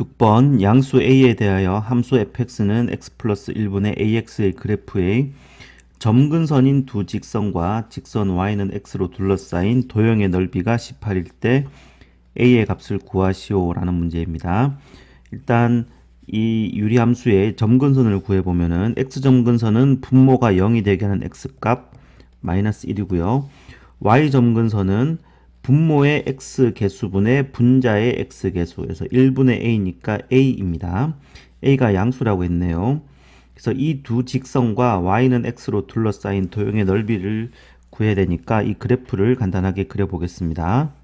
6번 양수 a에 대하여 함수 fx는 x 플러스 1분의 ax의 그래프의 점근선인 두 직선과 직선 y는 x로 둘러싸인 도형의 넓이가 18일 때 a의 값을 구하시오 라는 문제입니다. 일단 이 유리함수의 점근선을 구해보면은 x점근선은 분모가 0이 되게 하는 x값 마이너스 1이고요. y점근선은 분모의 x 개수분의 분자의 x 개수에서 1분의 a니까 a입니다. a가 양수라고 했네요. 그래서 이 두 직선과 y는 x로 둘러싸인 도형의 넓이를 구해야 되니까 이 그래프를 간단하게 그려보겠습니다.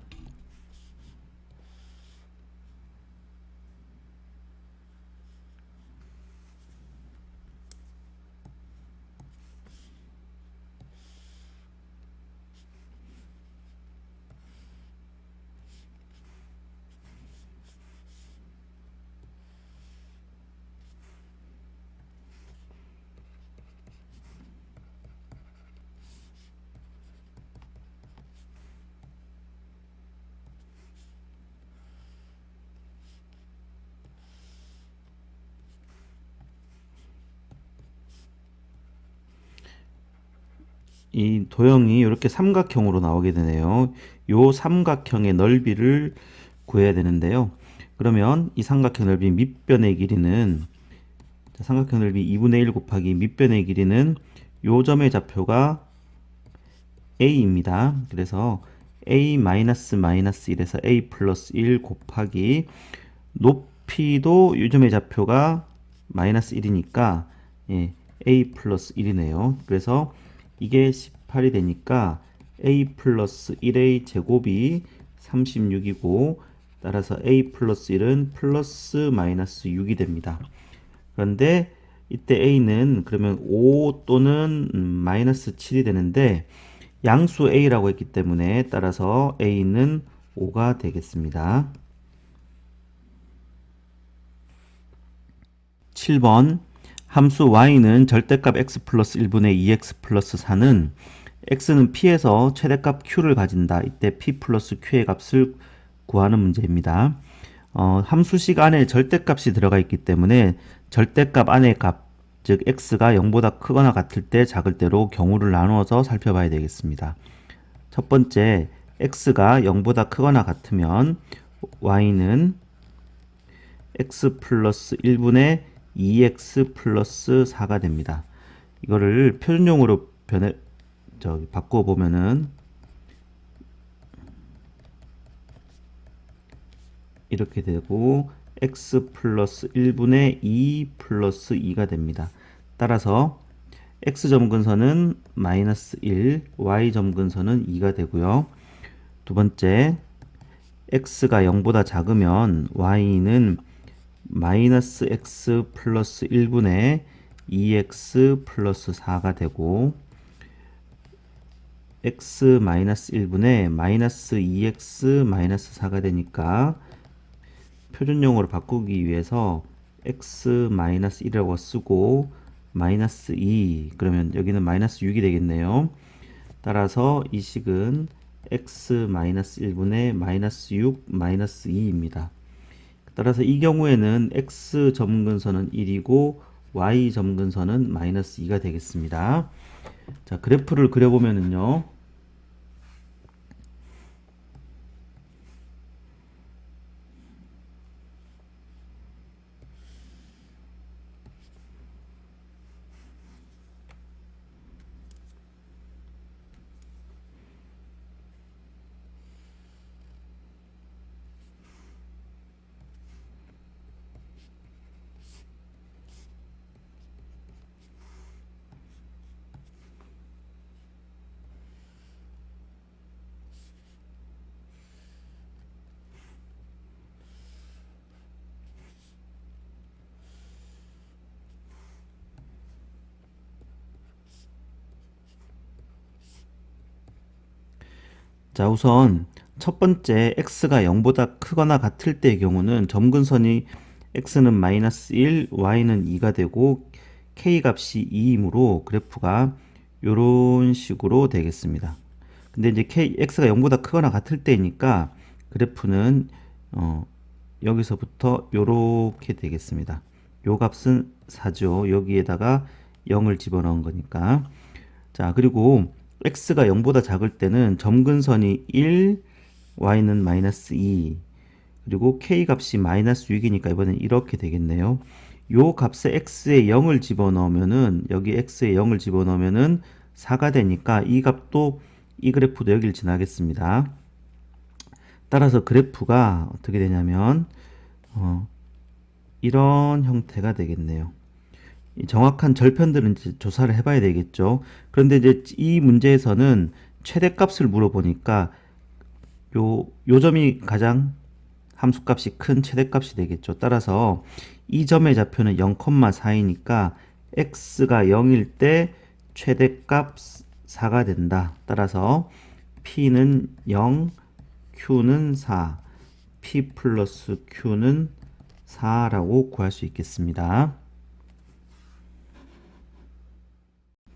이 도형이 이렇게 삼각형으로 나오게 되네요. 요 삼각형의 넓이를 구해야 되는데요. 그러면 이 삼각형 넓이 밑변의 길이는 자, 삼각형 넓이 2분의 1 곱하기 밑변의 길이는 요 점의 좌표가 a입니다. 그래서 a 마이너스 마이너스 1에서 a 플러스 1 곱하기 높이도 요 점의 좌표가 마이너스 1이니까 예, a 플러스 1이네요. 그래서 이게 18이 되니까 a 플러스 1a 제곱이 36이고 따라서 a 플러스 1은 플러스 마이너스 6이 됩니다. 그런데 이때 a는 그러면 5 또는 음, 마이너스 7이 되는데 양수 a라고 했기 때문에 따라서 a는 5가 되겠습니다. 7번 함수 y는 절대값 x 플러스 1분의 2x 플러스 4는 x는 p에서 최대값 q를 가진다. 이때 p 플러스 q의 값을 구하는 문제입니다. 어, 함수식 안에 절대값이 들어가 있기 때문에 절대값 안의 값, 즉 x가 0보다 크거나 같을 때 작을 때로 경우를 나누어서 살펴봐야 되겠습니다. 첫 번째, x가 0보다 크거나 같으면 y는 x 플러스 1분의 2x 플러스 4가 됩니다. 이거를 표준용으로 변해 저기 바꿔 보면은 이렇게 되고 x 플러스 1분의 2 플러스 2가 됩니다. 따라서 x 점근선은 마이너스 1, y 점근선은 2가 되고요. 두 번째, x가 0보다 작으면 y는 마이너스 x 플러스 1분의 2x 플러스 4가 되고 x 마이너스 1분의 마이너스 2x 마이너스 4가 되니까 표준용으로 바꾸기 위해서 x 마이너스 1이라고 쓰고 마이너스 2 그러면 여기는 마이너스 6이 되겠네요. 따라서 이 식은 x 마이너스 1분의 마이너스 6 마이너스 2입니다. 따라서 이 경우에는 x 점근선은 1이고 y 점근선은 마이너스 2가 되겠습니다. 자, 그래프를 그려보면은요. 자, 우선 첫 번째 x가 0보다 크거나 같을 때의 경우는 점근선이 x는 마이너스 1, y는 2가 되고 k 값이 2이므로 그래프가 이런 식으로 되겠습니다. 근데 이제 k, x가 0보다 크거나 같을 때니까 그래프는 어, 여기서부터 요렇게 되겠습니다. 요 값은 4죠. 여기에다가 0을 집어넣은 거니까. 자, 그리고 x가 0보다 작을 때는 점근선이 1, y는 마이너스 2, 그리고 k 값이 마이너스 6이니까 이번엔 이렇게 되겠네요. 요 값에 x에 0을 집어넣으면은 여기 x에 0을 집어넣으면은 4가 되니까 이 값도 이 그래프도 여기를 지나겠습니다. 따라서 그래프가 어떻게 되냐면 어, 이런 형태가 되겠네요. 이 정확한 절편들은 이제 조사를 해봐야 되겠죠. 그런데 이제 이 문제에서는 최대값을 물어보니까 요, 요 점이 가장 함수값이 큰 최대값이 되겠죠. 따라서 이 점의 좌표는 0,4이니까 x가 0일 때 최대값 4가 된다. 따라서 p는 0, q는 4, p 플러스 q는 4라고 구할 수 있겠습니다.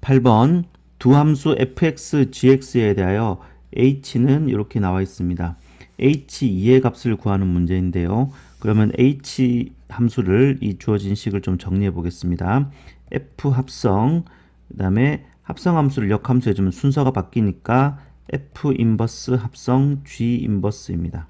8번 두 함수 fx, gx에 대하여 h는 이렇게 나와 있습니다. h2의 값을 구하는 문제인데요. 그러면 h 함수를 이 주어진 식을 좀 정리해 보겠습니다. f 합성, 그 다음에 합성 함수를 역함수 해주면 순서가 바뀌니까 f 인버스 합성 g 인버스입니다.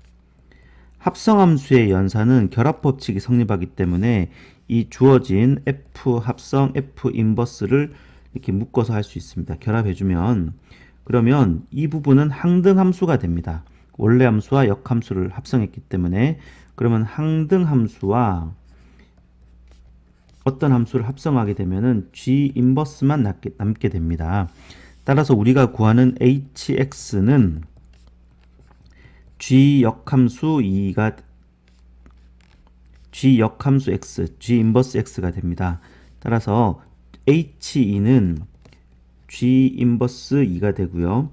합성 함수의 연산은 결합 법칙이 성립하기 때문에 이 주어진 f 합성 f 인버스를 이렇게 묶어서 할 수 있습니다. 결합해주면 그러면 이 부분은 항등 함수가 됩니다. 원래 함수와 역함수를 합성했기 때문에 그러면 항등 함수와 어떤 함수를 합성하게 되면은 g 인버스만 남게, 남게 됩니다. 따라서 우리가 구하는 hx는 g 역함수 2가 g 역함수 x, g 인버스 x가 됩니다. 따라서 h2는 g 인버스 2가 되고요.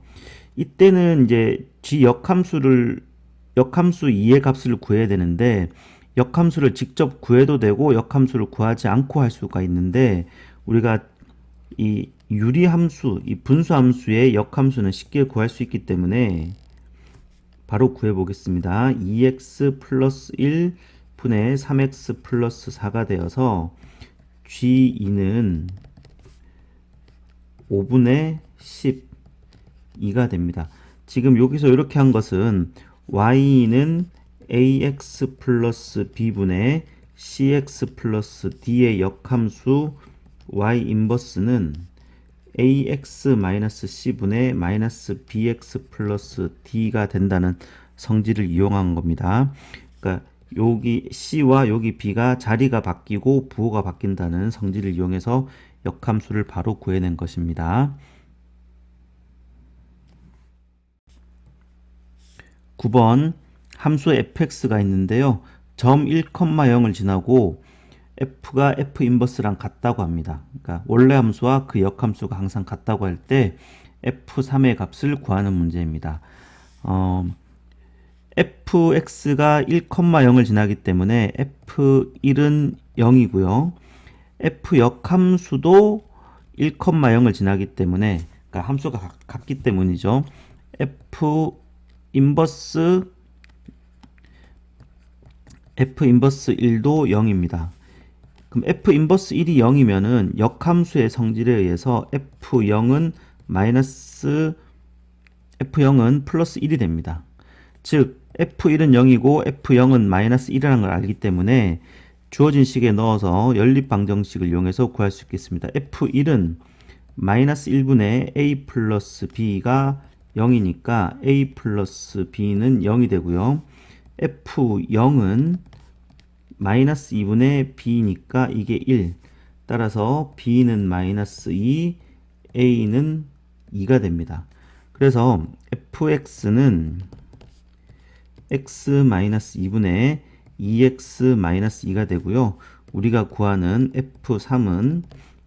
이때는 이제 g 역함수를 역함수 2의 값을 구해야 되는데 역함수를 직접 구해도 되고 역함수를 구하지 않고 할 수가 있는데 우리가 이 유리함수, 이 분수함수의 역함수는 쉽게 구할 수 있기 때문에 바로 구해 보겠습니다. 2x 플러스 1 분의 3x 플러스 4가 되어서 g2는 5분의 12가 됩니다. 지금 여기서 이렇게 한 것은 y는 ax 플러스 b분의 cx 플러스 d의 역함수 y 인버스는 ax 마이너스 c분의 마이너스 bx 플러스 d가 된다는 성질을 이용한 겁니다. 그러니까 여기 c와 여기 b가 자리가 바뀌고 부호가 바뀐다는 성질을 이용해서 역함수를 바로 구해낸 것입니다. 9번 함수 fx가 있는데요. 점 1,0을 지나고 f가 f 인버스랑 같다고 합니다. 그러니까 원래 함수와 그 역함수가 항상 같다고 할 때 f3의 값을 구하는 문제입니다. 어, fx가 1,0을 지나기 때문에 f1은 0이고요. f 역함수도 1,0을 지나기 때문에 그러니까 함수가 같기 때문이죠. f 인버스 f 인버스 1도 0입니다. 그럼 f 인버스 1이 0이면은 역함수의 성질에 의해서 f0은 마이너스 f0은 플러스 1이 됩니다. 즉 f1은 0이고 f0은 마이너스 1이라는 걸 알기 때문에 주어진 식에 넣어서 연립 방정식을 이용해서 구할 수 있겠습니다. f1은 마이너스 1분의 a 플러스 b가 0이니까 a 플러스 b는 0이 되고요. f0은 마이너스 2분의 b니까 이게 1. 따라서 b는 마이너스 2, a는 2가 됩니다. 그래서 fx는 x 마이너스 2분의 2x 마이너스 2가 되고요. 우리가 구하는 f3은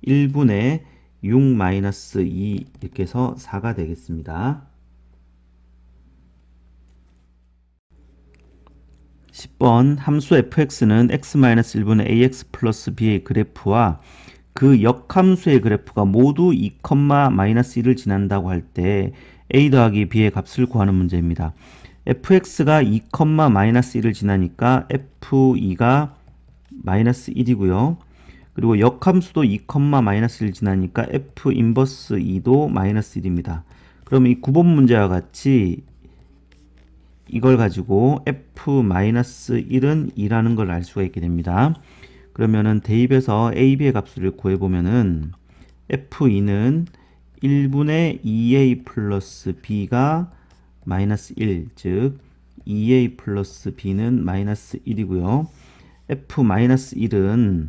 1분의 6 마이너스 2 이렇게 해서 4가 되겠습니다. 10번 함수 fx는 x-1분의 ax 플러스 b의 그래프와 그 역함수의 그래프가 모두 2,-1을 지난다고 할 때 a 더하기 b의 값을 구하는 문제입니다. Fx가 2, 마이너스 1을 지나니까 f2가 마이너스 1이고요. 그리고 역함수도 2, 마이너스 1을 지나니까 f 인버스 2도 마이너스 1입니다. 그러면 이 9번 문제와 같이 이걸 가지고 f-1은 2라는 걸 알 수가 있게 됩니다. 그러면은 대입해서 a, b의 값을 구해보면은 f2는 1분의 2a 플러스 b가 마이너스 1, 즉 2a 플러스 b는 마이너스 1이고요. f-1은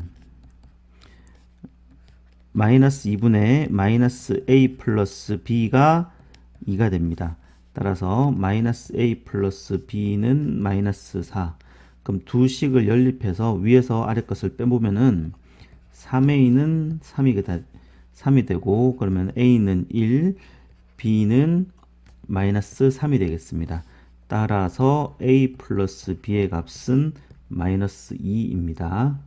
마이너스 2분의 마이너스 a 플러스 b가 2가 됩니다. 따라서 마이너스 a 플러스 b는 마이너스 4. 그럼 두 식을 연립해서 위에서 아래 것을 빼보면은 3a는 3이, 다, 3이 되고 그러면 a는 1, b는 마이너스 3이 되겠습니다. 따라서 a 플러스 b의 값은 마이너스 2입니다.